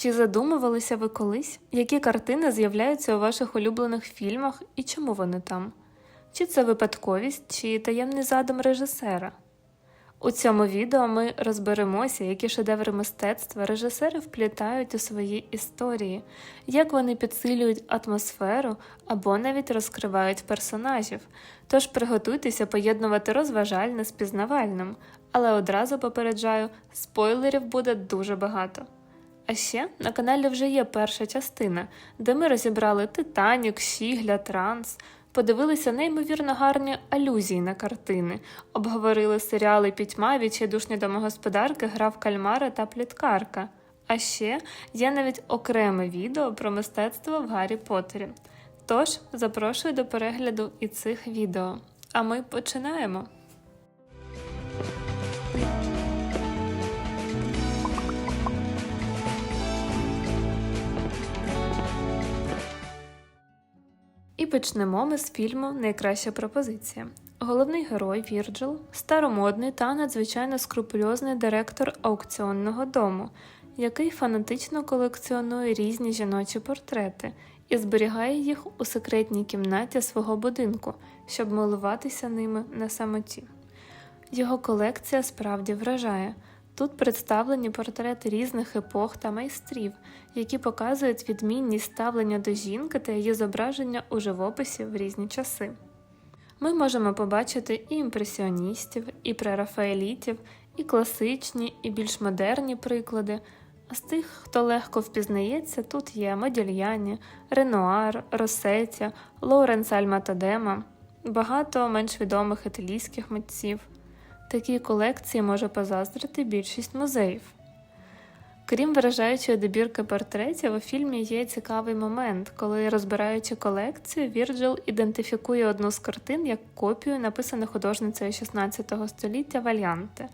Чи задумувалися ви колись, які картини з'являються у ваших улюблених фільмах і чому вони там? Чи це випадковість, чи таємний задум режисера? У цьому відео ми розберемося, які шедеври мистецтва режисери вплітають у свої історії, як вони підсилюють атмосферу або навіть розкривають персонажів. Тож приготуйтеся поєднувати розважальне з пізнавальним, але одразу попереджаю, спойлерів буде дуже багато. А ще на каналі вже є перша частина, де ми розібрали Титанік, Щігля, Транс, подивилися неймовірно гарні алюзії на картини, обговорили серіали Пітьма, відчайдушні домогосподарки, гра в кальмара та пліткарка. А ще є навіть окреме відео про мистецтво в Гаррі Поттері. Тож запрошую до перегляду і цих відео. А ми починаємо. Почнемо ми з фільму Найкраща пропозиція. Головний герой Вірджил старомодний та надзвичайно скрупульозний директор аукціонного дому, який фанатично колекціонує різні жіночі портрети і зберігає їх у секретній кімнаті свого будинку, щоб милуватися ними на самоті. Його колекція справді вражає. Тут представлені портрети різних епох та майстрів, які показують відмінність ставлення до жінки та її зображення у живописі в різні часи. Ми можемо побачити і імпресіоністів, і прерафаелітів, і класичні, і більш модерні приклади. А з тих, хто легко впізнається, тут є Модільяні, Ренуар, Росетя, Лоуренс Альматадема, багато менш відомих італійських митців. Такій колекції може позаздрити більшість музеїв. Крім вражаючої добірки портретів, у фільмі є цікавий момент, коли, розбираючи колекцію, Вірджил ідентифікує одну з картин як копію, написану художницею 16 століття Вальянте,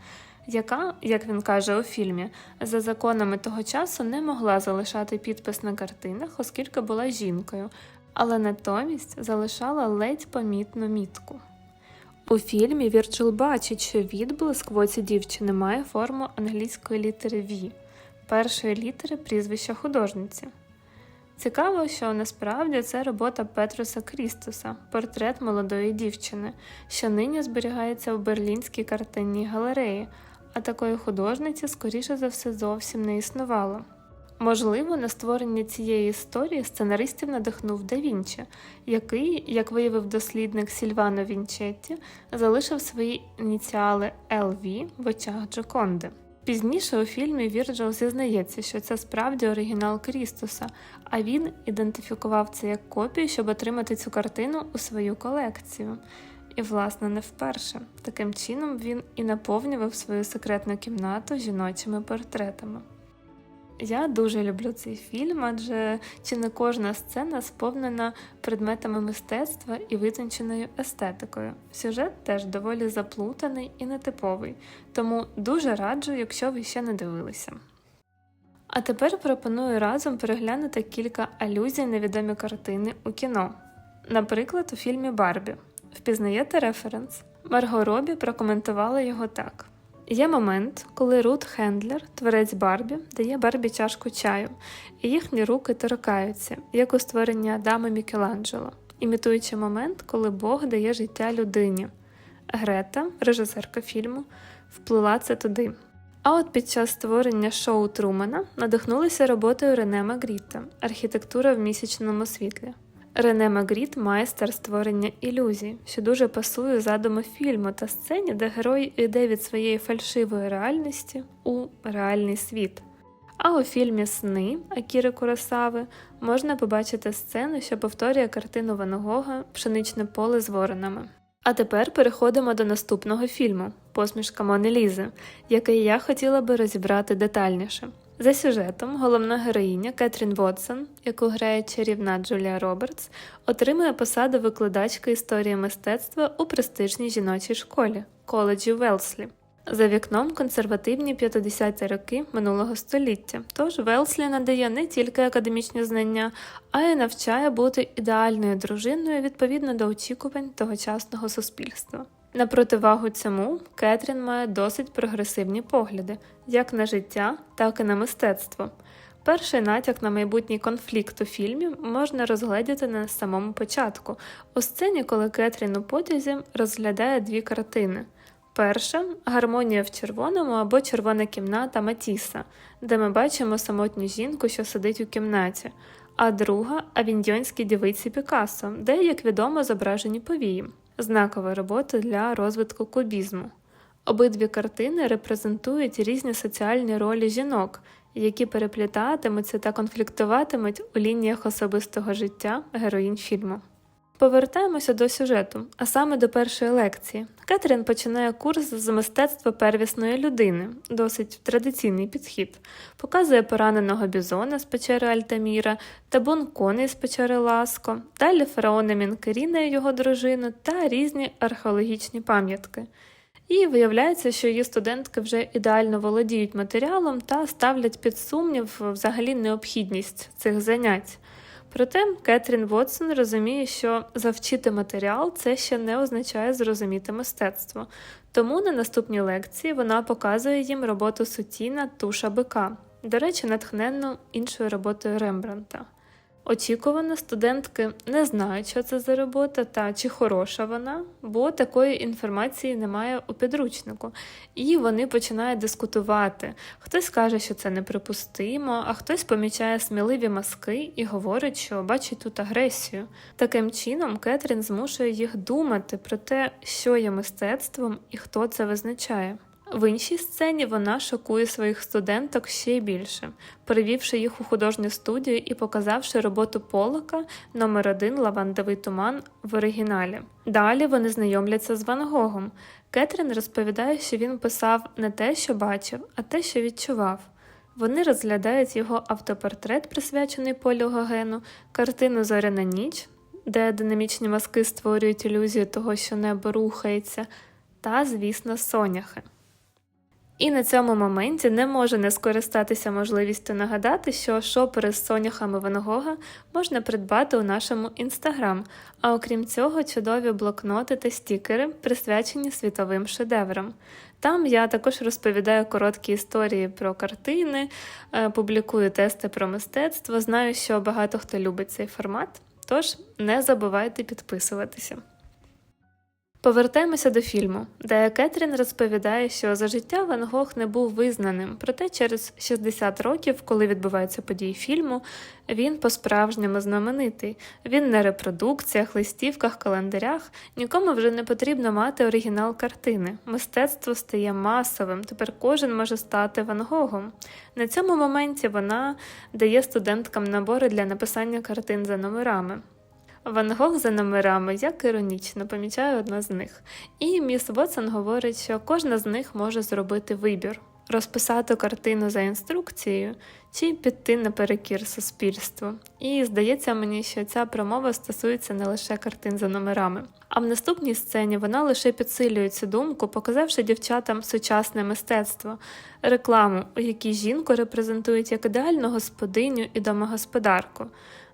яка, як він каже у фільмі, за законами того часу не могла залишати підпис на картинах, оскільки була жінкою, але натомість залишала ледь помітну мітку. У фільмі Вірджил бачить, що відблиск в оці дівчини має форму англійської літери V, першої літери прізвища художниці. Цікаво, що насправді це робота Петруса Крістуса, портрет молодої дівчини, що нині зберігається в Берлінській картинній галереї, а такої художниці, скоріше за все, зовсім не існувало. Можливо, на створення цієї історії сценаристів надихнув Да Вінчі, який, як виявив дослідник Сільвано Вінчетті, залишив свої ініціали LV в очах Джоконди. Пізніше у фільмі Вірджил зізнається, що це справді оригінал Крістуса, а він ідентифікував це як копію, щоб отримати цю картину у свою колекцію. І, власне, не вперше. Таким чином він і наповнював свою секретну кімнату жіночими портретами. Я дуже люблю цей фільм, адже чи не кожна сцена сповнена предметами мистецтва і витонченою естетикою. Сюжет теж доволі заплутаний і нетиповий, тому дуже раджу, якщо ви ще не дивилися. А тепер пропоную разом переглянути кілька алюзій на відомі картини у кіно. Наприклад, у фільмі Барбі. Впізнаєте референс? Марго Робі прокоментувала його так. Є момент, коли Рут Хендлер, творець Барбі, дає Барбі чашку чаю, і їхні руки торкаються, як у створенні Адама Мікеланджело, імітуючи момент, коли Бог дає життя людині. Грета, режисерка фільму, вплила це туди. А от під час створення шоу Трумана надихнулися роботою Рене Магріта Архітектура в місячному світлі. Рене Магріт майстер створення ілюзій, що дуже пасує задуму фільму та сцені, де герой йде від своєї фальшивої реальності у реальний світ. А у фільмі Сни Акіри Куросави можна побачити сцену, що повторює картину Ван Гога Пшеничне поле з воронами. А тепер переходимо до наступного фільму Посмішка Мони Лізи, який я хотіла би розібрати детальніше. За сюжетом головна героїня Кетрін Вотсон, яку грає чарівна Джулія Робертс, отримує посаду викладачки історії мистецтва у престижній жіночій школі коледжі Велслі. За вікном консервативні 50-ті роки минулого століття, тож Велслі надає не тільки академічні знання, а й навчає бути ідеальною дружиною відповідно до очікувань тогочасного суспільства. На противагу цьому Кетрін має досить прогресивні погляди як на життя, так і на мистецтво. Перший натяк на майбутній конфлікт у фільмі можна розгледіти на самому початку, у сцені, коли Кетрін у потязі розглядає дві картини. Перша гармонія в червоному або червона кімната Матіса, де ми бачимо самотню жінку, що сидить у кімнаті, а друга авіньйонські дівиці Пікассо, де, як відомо, зображені повії, знакова робота для розвитку кубізму. Обидві картини репрезентують різні соціальні ролі жінок, які переплітатимуться та конфліктуватимуть у лініях особистого життя героїнь фільму. Повертаємося до сюжету, а саме до першої лекції. Кетрін починає курс з мистецтва первісної людини, досить традиційний підхід. Показує пораненого бізона з печери Альтаміра та бонкони з печери Ласко, далі фараона Мінкеріна і його дружину та різні археологічні пам'ятки. І виявляється, що її студентки вже ідеально володіють матеріалом та ставлять під сумнів взагалі необхідність цих занять. Проте Кетрін Вотсон розуміє, що завчити матеріал це ще не означає зрозуміти мистецтво. Тому на наступній лекції вона показує їм роботу Сутіна Туша бика, до речі, натхненну іншою роботою Рембранта. Очікувано, студентки не знають, що це за робота та чи хороша вона, бо такої інформації немає у підручнику, і вони починають дискутувати. Хтось каже, що це неприпустимо, а хтось помічає сміливі маски і говорить, що бачить тут агресію. Таким чином, Кетрін змушує їх думати про те, що є мистецтвом і хто це визначає. В іншій сцені вона шокує своїх студенток ще більше, перевівши їх у художню студію і показавши роботу Полока номер 1 Лавандовий туман в оригіналі. Далі вони знайомляться з Ван Гогом. Кетрін розповідає, що він писав не те, що бачив, а те, що відчував. Вони розглядають його автопортрет, присвячений Полю Гогену, картину Зоряна ніч, де динамічні маски створюють ілюзію того, що небо рухається, та, звісно, соняхи. І на цьому моменті не можу не скористатися можливістю нагадати, що шопери з соняхами Ван Гога можна придбати у нашому інстаграм, а окрім цього, чудові блокноти та стікери, присвячені світовим шедеврам. Там я також розповідаю короткі історії про картини, е, публікую тести про мистецтво. Знаю, що багато хто любить цей формат, тож не забувайте підписуватися. Повертаємося до фільму, де Кетрін розповідає, що за життя Ван Гог не був визнаним, проте через 60 років, коли відбуваються події фільму, він по-справжньому знаменитий. Він на репродукціях, листівках, календарях. Нікому вже не потрібно мати оригінал картини. Мистецтво стає масовим. Тепер кожен може стати Ван Гогом. На цьому моменті вона дає студенткам набори для написання картин за номерами. Ван Гог за номерами, як іронічно, помічає одна з них. І міс Вотсон говорить, що кожна з них може зробити вибір, розписати картину за інструкцією чи піти наперекір суспільству. І здається мені, що ця промова стосується не лише картин за номерами. А в наступній сцені вона лише підсилює цю думку, показавши дівчатам сучасне мистецтво, рекламу, у якій жінку репрезентують як ідеальну господиню і домогосподарку.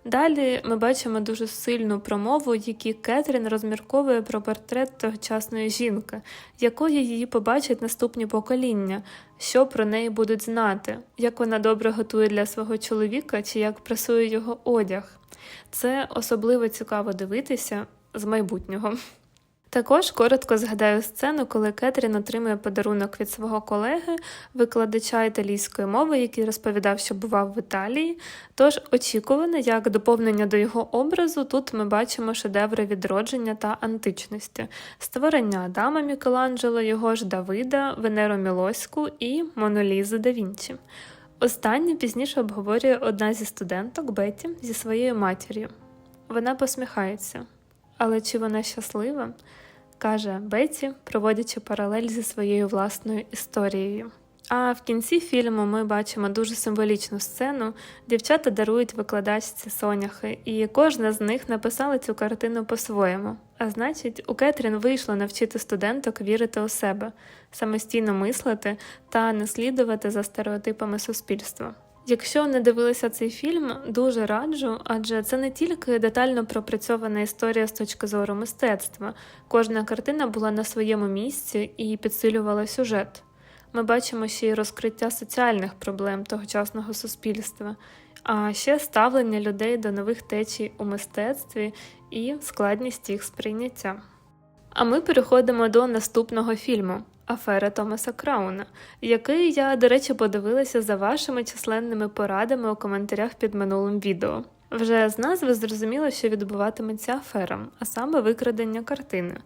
Далі ми бачимо дуже сильну промову, які Кетрін розмірковує про портрет тогочасної жінки, якою її побачать наступні покоління, що про неї будуть знати, як вона добре готує для свого чоловіка чи як прасує його одяг. Це особливо цікаво дивитися з майбутнього. Також коротко згадаю сцену, коли Кетрін отримує подарунок від свого колеги, викладача італійської мови, який розповідав, що бував в Італії. Тож очікувано, як доповнення до його образу, тут ми бачимо шедеври відродження та античності, створення Адама Мікеланджело, його ж Давида, Венеру Мілоську і Монолізи да Вінчі. Останнє пізніше обговорює одна зі студенток Беті зі своєю матір'ю. Вона посміхається. Але чи вона щаслива? каже Беті, проводячи паралель зі своєю власною історією. А в кінці фільму ми бачимо дуже символічну сцену. Дівчата дарують викладачці соняхи, і кожна з них написала цю картину по-своєму. А значить, у Кетрін вийшло навчити студенток вірити у себе, самостійно мислити та не слідувати за стереотипами суспільства. Якщо не дивилися цей фільм, дуже раджу, адже це не тільки детально пропрацьована історія з точки зору мистецтва, кожна картина була на своєму місці і підсилювала сюжет. ми бачимо ще й розкриття соціальних проблем тогочасного суспільства, а ще ставлення людей до нових течій у мистецтві і складність їх сприйняття. А ми переходимо до наступного фільму Афера Томаса Крауна, який я, до речі, подивилася за вашими численними порадами у коментарях під минулим відео. Вже з назви зрозуміло, що відбуватиметься афера, а саме викрадення картини.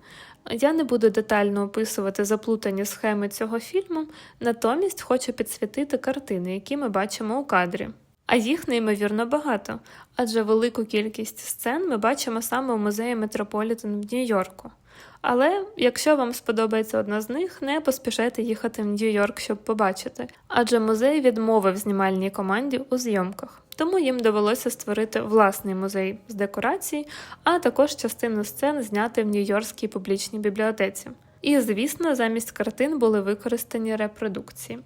Я не буду детально описувати заплутані схеми цього фільму, натомість хочу підсвітити картини, які ми бачимо у кадрі. А їх неймовірно багато, адже велику кількість сцен ми бачимо саме у музеї Метрополітен в Нью-Йорку. Але якщо вам сподобається одна з них, не поспішайте їхати в Нью-Йорк, щоб побачити, адже музей відмовив знімальній команді у зйомках. Тому їм довелося створити власний музей з декорацій, а також частину сцен зняти в Нью-Йоркській публічній бібліотеці. І, звісно, замість картин були використані репродукції.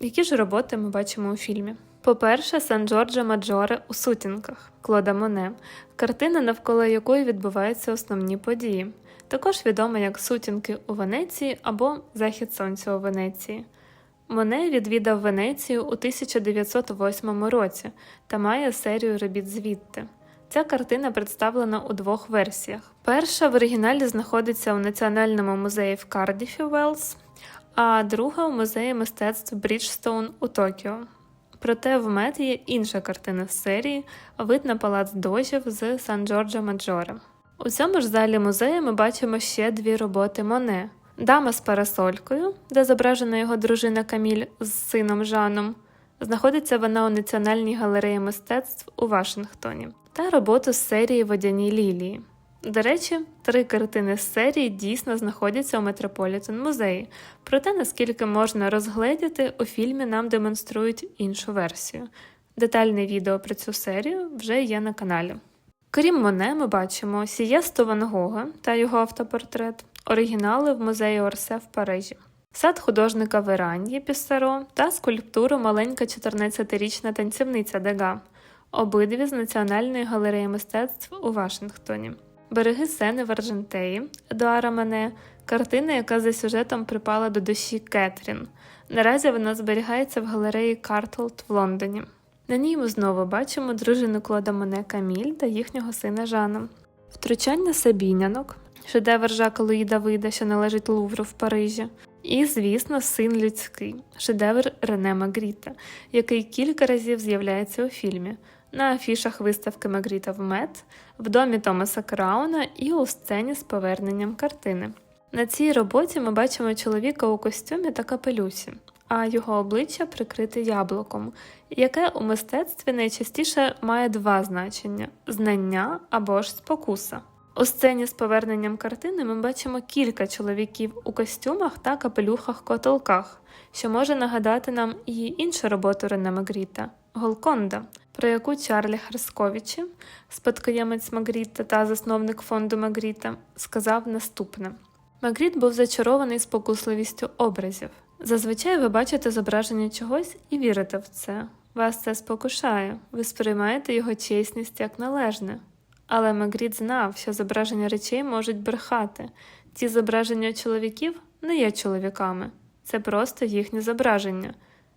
Які ж роботи ми бачимо у фільмі? По-перше, Сан Джорджо Маджоре у сутінках Клода Моне, картина, навколо якої відбуваються основні події, також відома як Сутінки у Венеції або Захід Сонця у Венеції. Моне відвідав Венецію у 1908 році та має серію робіт звідти. Ця картина представлена у двох версіях. Перша в оригіналі знаходиться у Національному музеї в Кардіфі Велс, а друга у музеї мистецтв Бріджстоун у Токіо. Проте в мет є інша картина з серії Вид на палац дожів з Сан Джорджо Маджоре. У цьому ж залі музею ми бачимо ще дві роботи Моне: Дама з парасолькою, де зображена його дружина Каміль з сином Жаном. Знаходиться вона у Національній галереї мистецтв у Вашингтоні, та роботу з серії Водяні лілії. До речі, три картини з серії дійсно знаходяться у Метрополітен музеї, проте наскільки можна розгледіти, у фільмі нам демонструють іншу версію. Детальне відео про цю серію вже є на каналі. Крім Моне, ми бачимо Сієсту Ван Гога та його автопортрет, оригінали в музеї Орсе в Парижі, сад художника Вераньї Піссаро та скульптуру маленька 14-річна танцівниця Дега, обидві з Національної галереї мистецтв у Вашингтоні. Береги сени в Аржентеї Едуара Мане, картина, яка за сюжетом припала до душі Кетрін. Наразі вона зберігається в галереї Картлд в Лондоні. На ній ми знову бачимо дружину Клода Моне Каміль та їхнього сина Жана. Втручання Сабінянок, шедевр Жака Луї Давида, що належить Лувру в Парижі. І, звісно, син людський, шедевр Рене Магріта, який кілька разів з'являється у фільмі, на афішах виставки Магріта в Мет, в домі Томаса Крауна і у сцені з поверненням картини. На цій роботі ми бачимо чоловіка у костюмі та капелюсі, а його обличчя прикрите яблуком, яке у мистецтві найчастіше має два значення знання або ж спокуса. У сцені з поверненням картини ми бачимо кілька чоловіків у костюмах та капелюхах-котелках, що може нагадати нам і іншу роботу Рене Магріта Голконда, про яку Чарлі Харсковічі, спадкоємець Магріта та засновник фонду Магріта, сказав наступне: Магріт був зачарований спокусливістю образів. Зазвичай ви бачите зображення чогось і вірите в це. Вас це спокушає, ви сприймаєте його чесність як належне. Але Магріт знав, що зображення речей можуть брехати. Ці зображення чоловіків не є чоловіками, це просто їхнє зображення,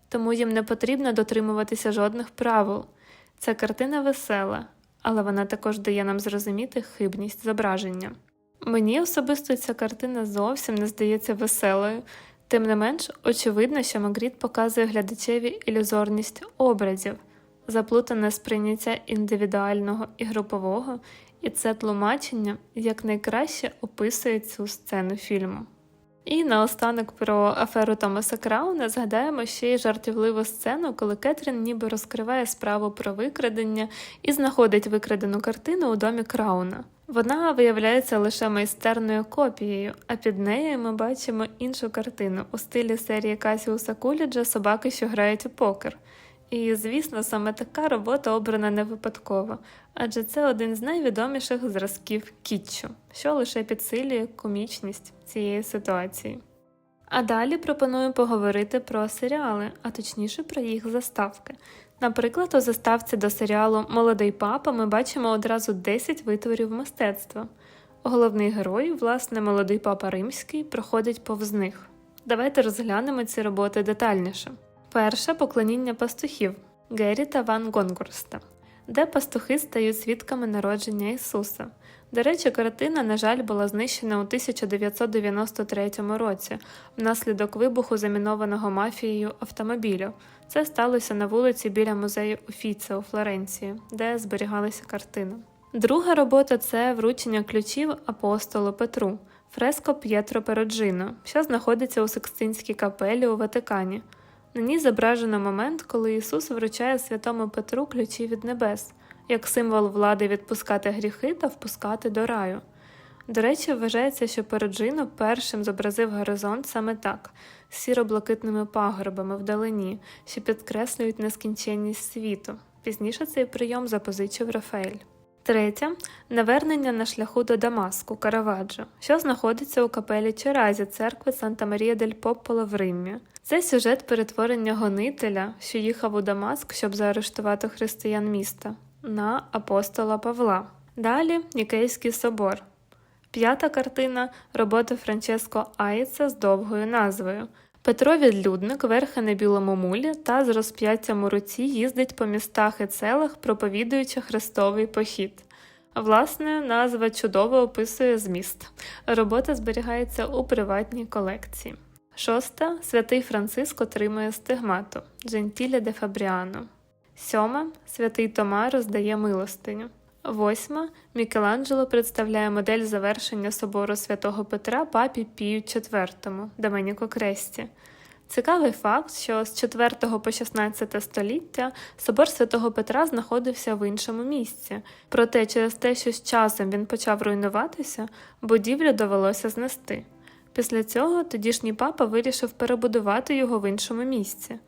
тому їм не потрібно дотримуватися жодних правил. Ця картина весела, але вона також дає нам зрозуміти хибність зображення. Мені особисто ця картина зовсім не здається веселою, тим не менш, очевидно, що Магріт показує глядачеві ілюзорність образів, заплутане сприйняття індивідуального і групового, і це тлумачення якнайкраще описує цю сцену фільму. І наостанок про аферу Томаса Крауна згадаємо ще й жартівливу сцену, коли Кетрін ніби розкриває справу про викрадення і знаходить викрадену картину у домі Крауна. Вона виявляється лише майстерною копією, а під нею ми бачимо іншу картину у стилі серії Касіуса Куліджа Собаки, що грають у покер. І, звісно, саме така робота обрана не випадково, адже це один з найвідоміших зразків кітчу, що лише підсилює комічність цієї ситуації. А далі пропоную поговорити про серіали, а точніше про їх заставки. Наприклад, у заставці до серіалу Молодий папа ми бачимо одразу 10 витворів мистецтва. Головний герой, власне, молодий папа римський, проходить повз них. Давайте розглянемо ці роботи детальніше. Перше поклоніння пастухів Геріта Ван Гонгурста, де пастухи стають свідками народження Ісуса. До речі, картина, на жаль, була знищена у 1993 році внаслідок вибуху замінованого мафією автомобілю. Це сталося на вулиці біля музею Уфіце у Флоренції, де зберігалися картини. Друга робота це вручення ключів апостолу Петру, фреско П'єтро Пероджино, що знаходиться у Секстинській капелі у Ватикані. На ній зображено момент, коли Ісус вручає святому Петру ключі від небес, як символ влади відпускати гріхи та впускати до раю. До речі, вважається, що Пероджино першим зобразив горизонт саме так, сіро-блакитними пагорбами вдалині, що підкреслюють нескінченність світу. Пізніше цей прийом запозичив Рафаель. Третє навернення на шляху до Дамаску Караваджо, що знаходиться у капелі Черазі церкви Санта Марія дель Попполо в Римі. Це сюжет перетворення гонителя, що їхав у Дамаск, щоб заарештувати християн міста, на апостола Павла. Далі Нікейський собор. П'ята картина роботи Франческо Аїца з довгою назвою. Петро Відлюдник верхи на білому мулі та з розп'яттям у руці їздить по містах і селах, проповідуючи хрестовий похід. Власне, назва чудово описує зміст. Робота зберігається у приватній колекції. Шоста святий Франциск отримує стигмату Джентіле де Фабріано. Сьома святий Тома роздає милостиню. Восьма Мікеланджело представляє модель завершення собору святого Петра папі Пію IV Доменіко Кресті. Цікавий факт, що з 4 по 16 століття собор святого Петра знаходився в іншому місці, проте через те, що з часом він почав руйнуватися, будівлю довелося знести. Після цього тодішній папа вирішив перебудувати його в іншому місці.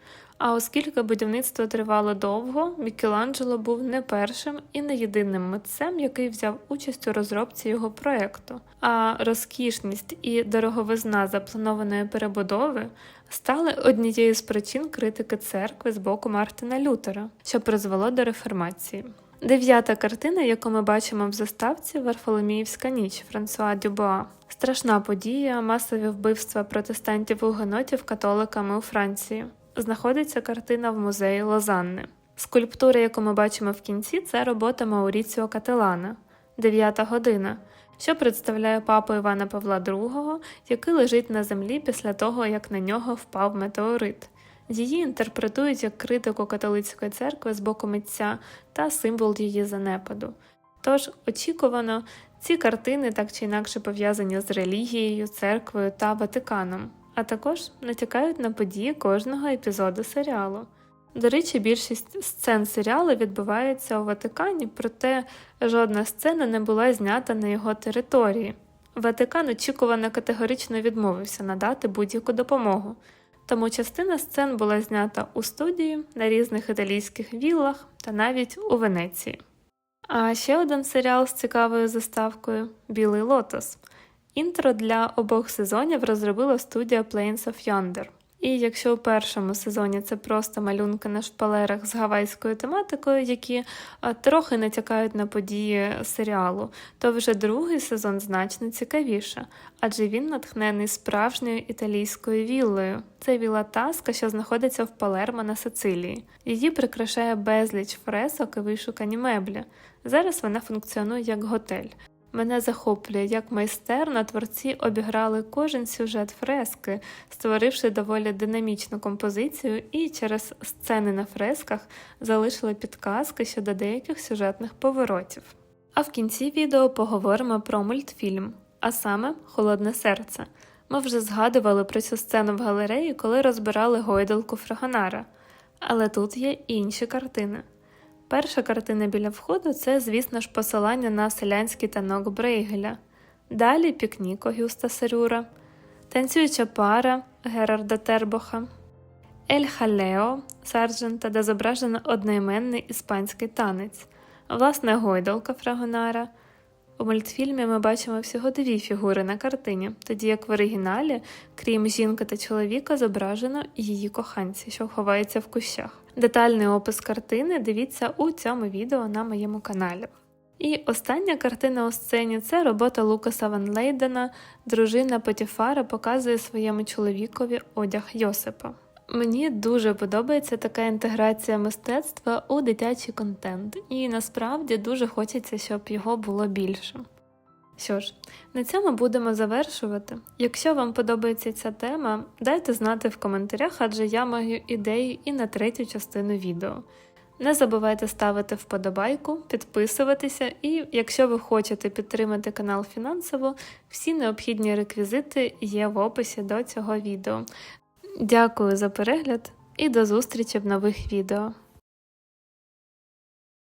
А оскільки будівництво тривало довго, Мікеланджело був не першим і не єдиним митцем, який взяв участь у розробці його проєкту. А розкішність і дороговизна запланованої перебудови стали однією з причин критики церкви з боку Мартина Лютера, що призвело до реформації. Дев'ята картина, яку ми бачимо в заставці Варфоломіївська ніч Франсуа Дюбуа. Страшна подія, масові вбивства протестантів-угенотів католиками у Франції. Знаходиться картина в музеї Лозанни. Скульптура, яку ми бачимо в кінці, це робота Мауріціо Кателана, дев'ята година, що представляє папу Івана Павла II, який лежить на землі після того, як на нього впав метеорит. Її інтерпретують як критику католицької церкви з боку митця та символ її занепаду. Тож, очікувано, ці картини так чи інакше пов'язані з релігією, церквою та Ватиканом, а також натякають на події кожного епізоду серіалу. До речі, більшість сцен серіалу відбувається у Ватикані, проте жодна сцена не була знята на його території. Ватикан очікувано категорично відмовився надати будь-яку допомогу, тому частина сцен була знята у студії, на різних італійських віллах та навіть у Венеції. А ще один серіал з цікавою заставкою Білий Лотос. Інтро для обох сезонів розробила студія Plains of Yonder. І якщо у першому сезоні це просто малюнки на шпалерах з гавайською тематикою, які трохи натякають на події серіалу, то вже другий сезон значно цікавіше, адже він натхнений справжньою італійською віллою. Це віла Таска, що знаходиться в Палермо на Сицилії. Її прикрашає безліч фресок і вишукані меблі. Зараз вона функціонує як готель. Мене захоплює, як майстерно творці обіграли кожен сюжет фрески, створивши доволі динамічну композицію і через сцени на фресках залишили підказки щодо деяких сюжетних поворотів. А в кінці відео поговоримо про мультфільм, а саме Холодне серце. Ми вже згадували про цю сцену в галереї, коли розбирали гойдалку Фрагонара. Але тут є інші картини. Перша картина біля входу це, звісно ж, посилання на селянський танок Брейгеля. Далі пікнік Огюста Серюра, танцююча пара Герарда Тербоха, Ель Халео Сарджента, де зображено одноіменний іспанський танець, власне, гойдолка Фрагонара. У мультфільмі ми бачимо всього дві фігури на картині, тоді як в оригіналі, крім жінки та чоловіка, зображено її коханці, що ховається в кущах. Детальний опис картини дивіться у цьому відео на моєму каналі. І остання картина у сцені це робота Лукаса Ван Лейдена. Дружина Потіфара показує своєму чоловікові одяг Йосипа. Мені дуже подобається така інтеграція мистецтва у дитячий контент, і насправді дуже хочеться, щоб його було більше. Що ж, на цьому будемо завершувати. Якщо вам подобається ця тема, дайте знати в коментарях, адже я маю ідеї і на третю частину відео. Не забувайте ставити вподобайку, підписуватися, і якщо ви хочете підтримати канал фінансово, всі необхідні реквізити є в описі до цього відео. Дякую за перегляд і до зустрічі в нових відео.